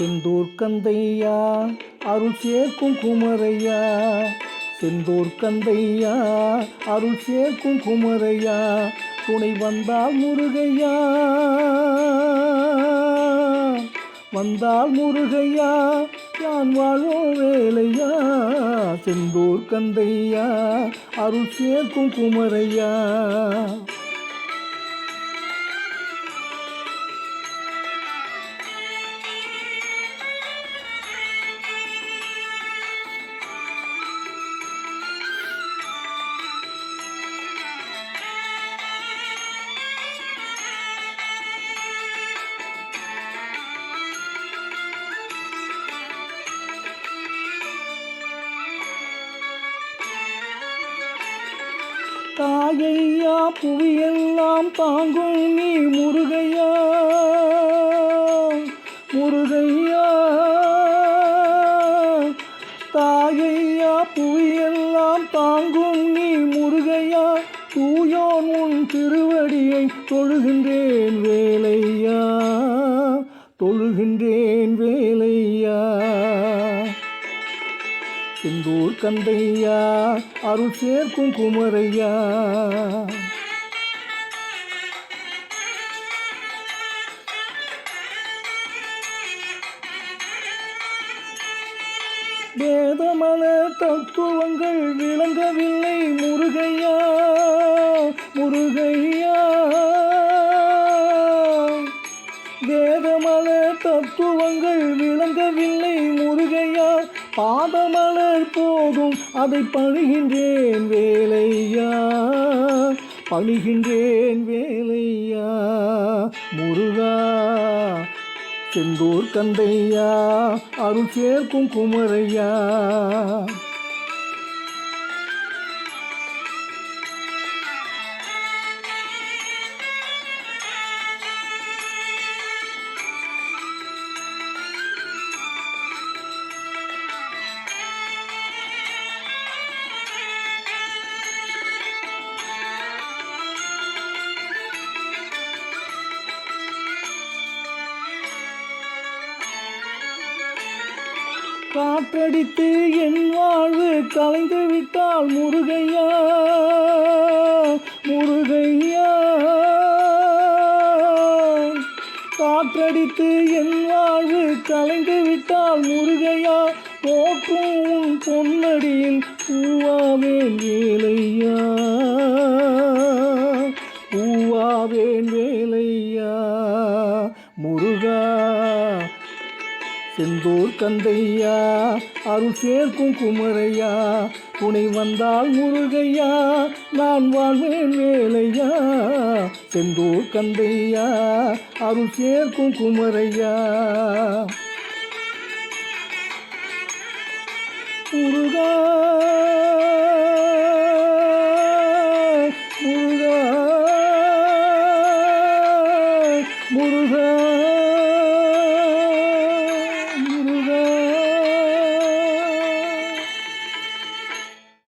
செந்தூர் கந்தையா அருள் சேர்க்கும் குமரையா. செந்தூர் கந்தையா அருள் சேர்க்கும் குமரையா துணை வந்தால் முருகையா. வந்தால் முருகையா யான் வாழும் வேலையா. செந்தூர் கந்தையா அருள் சேர்க்கும் குமரையா. தாயையா புவியெல்லாம் தாங்கும் நீ முருகையா? முருகையா? தாயையா புவியெல்லாம் தாங்கும் நீ முருகையா? தூயோன் உன் திருவடியை தொழுகின்றேன் வேலையா? தொழுகின்றேன் வேலையா? செந்தூர் கந்தையா அருள் சேர்க்கும் குமரையா. வேதமன தத்துவங்கள் விளங்கவில்லை முருகையா முருகையா. வேதமன தத்துவங்கள் விளங்கவில்லை பாதமலர் போகும் அதை பணிகின்றேன் வேலையா? பணிகின்றேன் வேலையா? முருகா செந்தூர் கந்தையா? அருள் சேர்க்கும் குமரையா? காற்றடித்து என் வாழ்வு கலைந்து விட்டால் முருகையா முருகையா. காற்றடித்து என் வாழ்வு கலைந்து விட்டால் முருகையா போற்றும் உன் பொன்னடியில் பூவாவேன் வேலையா. பூவாவேன் வேலையா முருகா. செந்தூர் கந்தையா அருள் சேர்க்கும் குமரையா துணை வந்தால் முருகையா நான் வாழ்வேன் வேலையா. செந்தூர் கந்தையா அருள் சேர்க்கும் குமரையா. முருகா முருகா முருகா